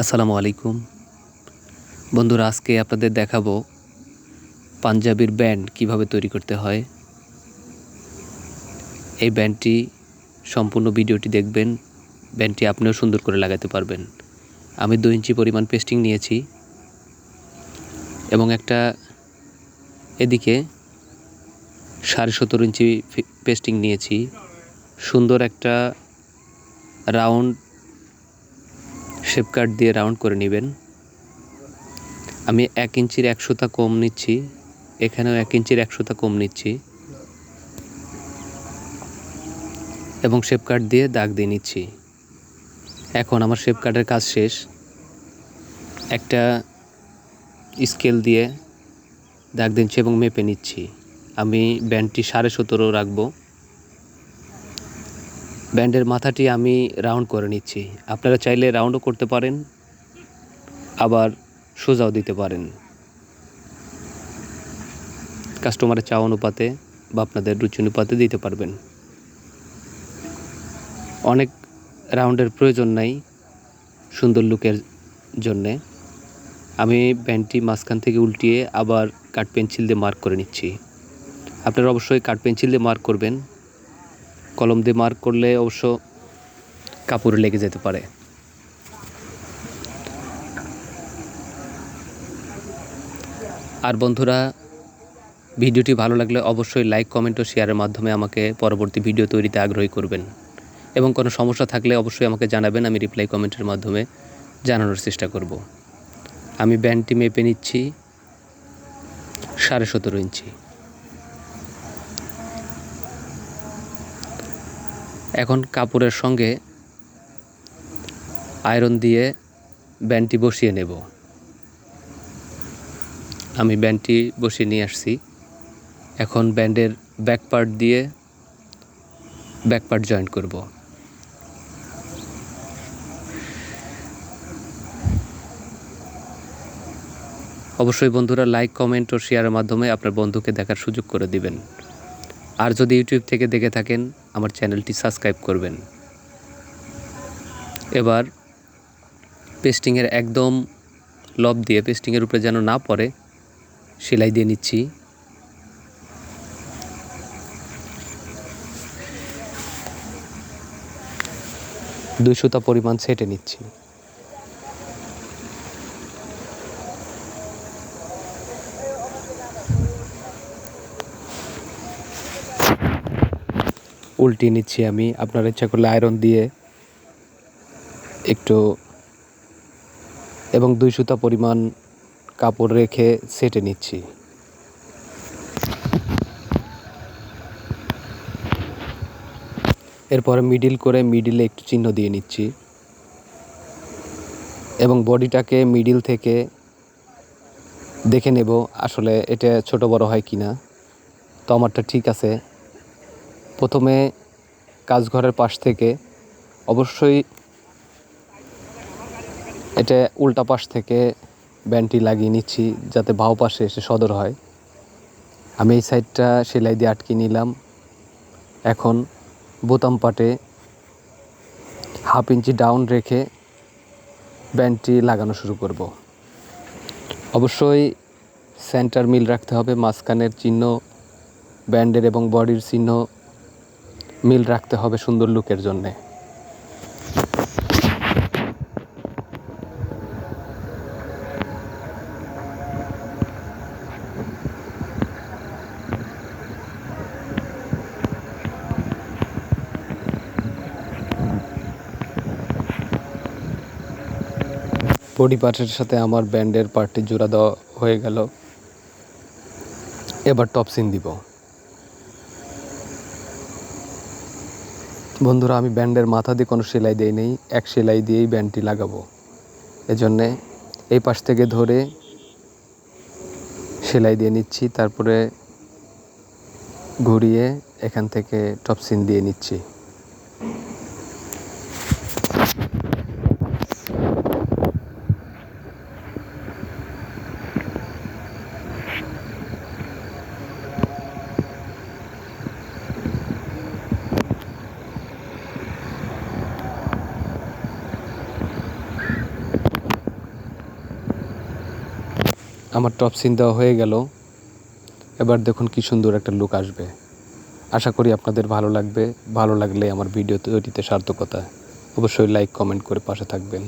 আসসালামু আলাইকুম। বন্ধুরা, আজকে আপনাদের দেখাবো পাঞ্জাবির ব্যান্ড কীভাবে তৈরি করতে হয়। এই ব্যান্ডটি, সম্পূর্ণ ভিডিওটি দেখবেন, ব্যান্ডটি আপনিও সুন্দর করে লাগাতে পারবেন। আমি দু ইঞ্চি পরিমাণ পেস্টিং নিয়েছি এবং একটা এদিকে সাড়ে সতেরো ইঞ্চি পেস্টিং নিয়েছি। সুন্দর একটা রাউন্ড শেপ কাট দিয়ে রাউন্ড করে নেবেন। আমি এক ইঞ্চির একশোটা কম নিচ্ছি, এখানেও এক ইঞ্চির একশোটা কম নিচ্ছি। এবং শেপ কাট দিয়ে দাগ দিয়ে নিচ্ছি। এখন আমার শেপ কাটের কাজ শেষ। একটা স্কেল দিয়ে দাগ দিচ্ছি এবং মেপে নিচ্ছি। আমি ব্যান্ডটি সাড়ে সতেরো রাখব। ব্যান্ডের মাথাটি আমি রাউন্ড করে নিচ্ছি। আপনারা চাইলে রাউন্ডও করতে পারেন, আবার সোজাও দিতে পারেন। কাস্টমারের চা অনুপাতে বা আপনাদের রুচি অনুপাতে দিতে পারবেন। অনেক রাউন্ডের প্রয়োজন নাই সুন্দর লুকের জন্যে। আমি ব্যান্ডটি মাঝখান থেকে উল্টিয়ে আবার কাঠ পেন্সিল দিয়ে মার্ক করে নিচ্ছি। আপনারা অবশ্যই কাঠ পেন্সিল দিয়ে মার্ক করবেন। কলম দিয়ে মার্ক করলে অবশ্য কাপড়ে লেগে যেতে পারে। আর বন্ধুরা, ভিডিওটি ভালো লাগলে অবশ্যই লাইক, কমেন্ট ও শেয়ারের মাধ্যমে আমাকে পরবর্তী ভিডিও তৈরিতে আগ্রহী করবেন। এবং কোনো সমস্যা থাকলে অবশ্যই আমাকে জানাবেন, আমি রিপ্লাই কমেন্টের মাধ্যমে জানানোর চেষ্টা করব। আমি ব্যান্ডটি মেপে নিচ্ছি সাড়ে সতেরো ইঞ্চি। এখন কাপড়ের সঙ্গে আয়রন দিয়ে ব্যান্ডটি বসিয়ে নেব। আমি ব্যান্ডটি বসিয়ে নিয়ে আসছি। এখন ব্যান্ডের ব্যাক পার্ট দিয়ে ব্যাক পার্ট জয়েন্ট করব। অবশ্যই বন্ধুরা লাইক, কমেন্ট ও শেয়ারের মাধ্যমে আপনার বন্ধুকে দেখার সুযোগ করে দিবেন। আর যদি ইউটিউব থেকে দেখে থাকেন আমার চ্যানেলটি সাবস্ক্রাইব করবেন। এবার পেস্টিংয়ের একদম লব দিয়ে পেস্টিংয়ের উপরে যেন না পড়ে, সেলাই দিয়ে নিচ্ছি। সুতা পরিমাণ ছেটে নিচ্ছি। উল্টিয়ে নিচ্ছি আমি। আপনার ইচ্ছা করলে আয়রন দিয়ে একটু এবং দুই সুতা পরিমাণ কাপড় রেখে সেটে নিচ্ছি। এরপরে মিডিল করে মিডিলে একটু চিহ্ন দিয়ে নিচ্ছি। এবং বডিটাকে মিডিল থেকে দেখে নেব আসলে এটা ছোট বড় হয় কি না তো আমারটা ঠিক আছে। প্রথমে কাজঘরের পাশ থেকে অবশ্যই এটা উল্টা পাশ থেকে ব্যান্ডটি লাগিয়ে নিচ্ছি যাতে বাউ পাশে এসে সদর হয়। আমি এই সাইডটা সেলাই দিয়ে আটকে নিলাম। এখন বোতাম পাটে হাফ ইঞ্চি ডাউন রেখে ব্যান্ডটি লাগানো শুরু করব। অবশ্যই সেন্টার মিল রাখতে হবে, মাঝখানের চিহ্ন, ব্যান্ডের এবং বডির চিহ্ন মিল রাখতে হবে সুন্দর লুকের জন্যে। বডি পার্টের সাথে আমার ব্যান্ডের পার্টটি জোড়া দেওয়া হয়ে গেল। এবার টপসিন দিব। বন্ধুরা, আমি ব্যান্ডের মাথা দিয়ে কোনো সেলাই দেই নেই। এক সেলাই দিয়েই ব্যান্ডটি লাগাবো। এজন্যে এই পাশ থেকে ধরে সেলাই দিয়ে নিচ্ছি, তারপরে ঘুরিয়ে এখান থেকে টপসিন দিয়ে নিচ্ছি। আমার টপ সিন দেওয়া হয়ে গেল। এবার দেখুন কি সুন্দর একটা লুক আসবে। আশা করি আপনাদের ভালো লাগবে। ভালো লাগলে আমার ভিডিও তৈরিতে সার্থকতা। অবশ্যই লাইক কমেন্ট করে পাশে থাকবেন।